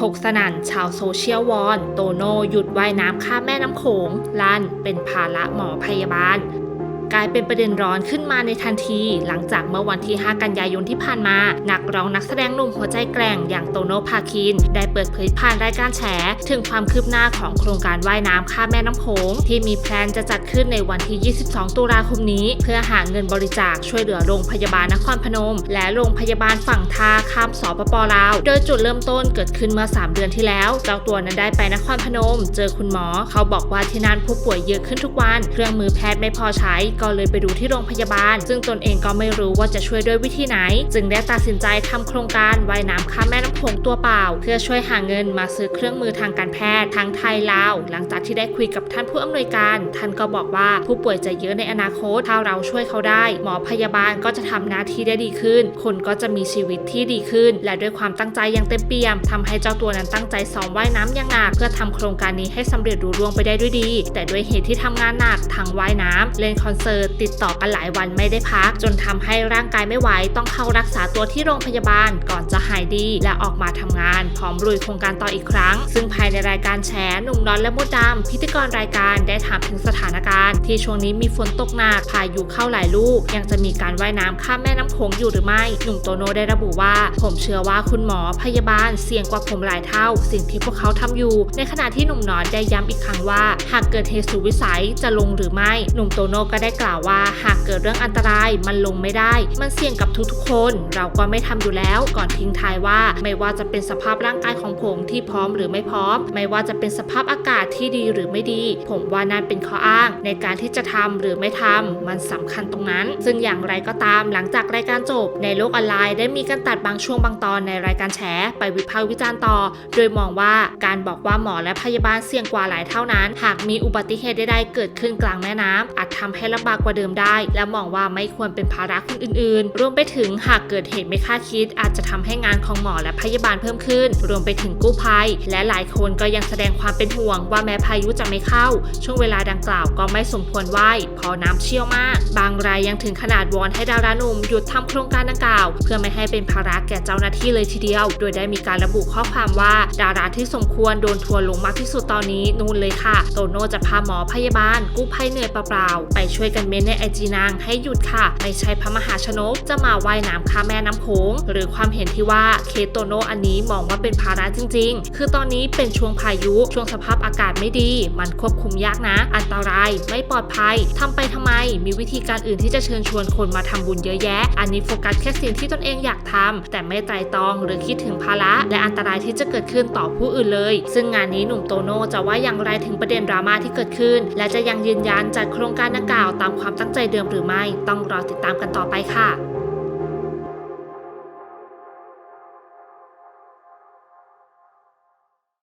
ถกสนั่นชาวโซเชียลวอน โตโน่หยุดว่ายน้ำข้ามแม่น้ำโขงลั่นเป็นภาระหมอพยาบาล กลายเป็นประเด็นร้อนขึ้นมาในทันที หลังจากเมื่อวันที่ 5 กันยายนที่ผ่านมา นักร้องนักแสดงหนุ่มหัวใจแกร่งอย่างโตโน่พาคิน ได้เปิดเผยผ่านรายการแฉ ถึงความคืบหน้าของโครงการว่ายน้ำข้ามแม่น้ำโขงที่มีแพลนจะจัดขึ้นในวันที่ 22 ตุลาคมนี้ เพื่อหาเงินบริจาคช่วยเหลือโรงพยาบาลนครพนม และโรงพยาบาลฝั่งท่าข้ามสปปลาว โดยจุดเริ่มต้นเกิดขึ้นเมื่อ 3 เดือนที่แล้วเจ้าตัวนั้นได้ไปนครพนม เจอคุณหมอ เขาบอกว่าที่นั่นผู้ป่วยเยอะขึ้นทุกวัน เครื่องมือแพทย์ไม่พอใช้ก็เลยไปดูที่โรงพยาบาล ซึ่งตนเองก็ไม่รู้ว่าจะช่วยด้วยวิธีไหน จึงได้ตัดสินใจทำโครงการว่ายน้ำข้ามแม่น้ำโขงตัวเปล่า เพื่อช่วยหาเงินมาซื้อเครื่องมือทางการแพทย์ทั้งไทยลาว หลังจากที่ได้คุยกับท่านผู้อำนวยการ ท่านก็บอกว่าผู้ป่วยจะเยอะในอนาคตถ้าเราช่วยเขาได้ หมอพยาบาลก็จะทำหน้าที่ได้ดีขึ้น คนก็จะมีชีวิตที่ดีขึ้น และด้วยความตั้งใจอย่างเต็มเปี่ยมทำให้เจ้าตัวนั้นตั้งใจซ้อมว่ายน้ำอย่างหนักเพื่อทำโครงการนี้ให้สำเร็จรุ่ร่วงไปได้ด้วยดี แต่ด้วยเหตุที่ทำงานหนักทั้งว่ายน้ำเล่นคอนเสิร์ติดต่อกันหลายวันไม่ได้พัก จนทำให้ร่างกายไม่ไหวต้องเข้ารักษาตัวที่โรงพยาบาลก่อนจะหายดี และออกมาทำงาน พร้อมลุยโครงการต่ออีกครั้ง ซึ่งภายในรายการแฉหนุ่มน้อนและมดดำพิธีกรรายการได้ถามถึงสถานการณ์ ที่ช่วงนี้มีฝนตกหนักพายุเข้าหลายลูก ยังจะมีการว่ายน้ำข้ามแม่น้ำโขงอยู่หรือไม่ หนุ่มโตโน่ได้ระบุว่า ผมเชื่อว่าคุณหมอพยาบาลเสี่ยงกว่าผมหลายเท่า สิ่งที่พวกเขาทำอยู่ ในขณะที่หนุ่มน้อนได้ย้ำอีกครั้งว่า หากเกิดเหตุสุวิสัยจะลงหรือไม่ หนุ่มโตโน่ก็ได้กล่าวว่า หากเกิดเรื่องอันตรายมันลงไม่ได้ มันเสี่ยงกับทุกๆคน เราก็ไม่ทำอยู่แล้วก่อนทิ้งท้ายว่า ไม่ว่าจะเป็นสภาพร่างกายของผมที่พร้อมหรือไม่พร้อม ไม่ว่าจะเป็นสภาพอากาศที่ดีหรือไม่ดี ผมว่านั่นเป็นข้ออ้าง ในการที่จะทำหรือไม่ทำมันสำคัญตรงนั้น ซึ่งอย่างไรก็ตามหลังจากรายการจบ ในโลกออนไลน์ได้มีการตัดบางช่วงบางตอนในรายการแฉไปวิพากษ์วิจารณ์ต่อ โดยมองว่าการบอกว่าหมอและพยาบาลเสี่ยงกว่าหลายเท่านั้น หากมีอุบัติเหตุใดๆเกิดขึ้นกลางแม่น้ำอาจทำให้ลำบากกว่าเดิมได้ และมองว่าไม่ควรเป็นภาระคนอื่น ๆ รวมไปถึงหากเกิดเหตุไม่คาดคิด อาจจะทำให้งานของหมอและพยาบาลเพิ่มขึ้น รวมไปถึงกู้ภัย และหลายคนก็ยังแสดงความเป็นห่วงว่าแม้พายุจะไม่เข้า ช่วงเวลาดังกล่าวก็ไม่สมควรไหวเพราะน้ำเชี่ยวมาก บางรายยังถึงขนาดวอนให้ดาราหนุ่มหยุดทำโครงการดังกล่าว เพื่อไม่ให้เป็นภาระแก่เจ้าหน้าที่เลยทีเดียว โดยได้มีการระบุข้อความว่าดาราที่สมควรโดนทัวลงมากที่สุดตอนนี้นู่นเลยค่ะ โตโน่จะพาหมอพยาบาล กู้ภัยเหนื่อยเปล่าๆไปช่วยกันเม้นในไอจีนางให้หยุดค่ะ ไม่ใช่พระมหาชนกจะมาว่ายน้ำข้ามแม่น้ำโขงหรือความเห็นที่ว่าเคโตโนอันนี้มองว่าเป็นภาระจริง ๆ คือตอนนี้เป็นช่วงพายุช่วงสภาพอากาศไม่ดี มันควบคุมยากนะ อันตรายไม่ปลอดภัยทำไปทำไม มีวิธีการอื่นที่จะเชิญชวนคนมาทำบุญเยอะแยะ อันนี้โฟกัสแค่สิ่งที่ตนเองอยากทำแต่ไม่ไตรตรองหรือคิดถึงภาระ และอันตรายที่จะเกิดขึ้นต่อผู้อื่นเลย ซึ่งงานนี้หนุ่มโตโน่จะว่าอย่างไรถึงประเด็นดราม่าที่เกิดขึ้น และจะยังยืนยันจัดโครงการดังกล่าวตามความตั้งใจเดิมหรือไม่ ต้องรอติดตามกันต่อไปค่ะ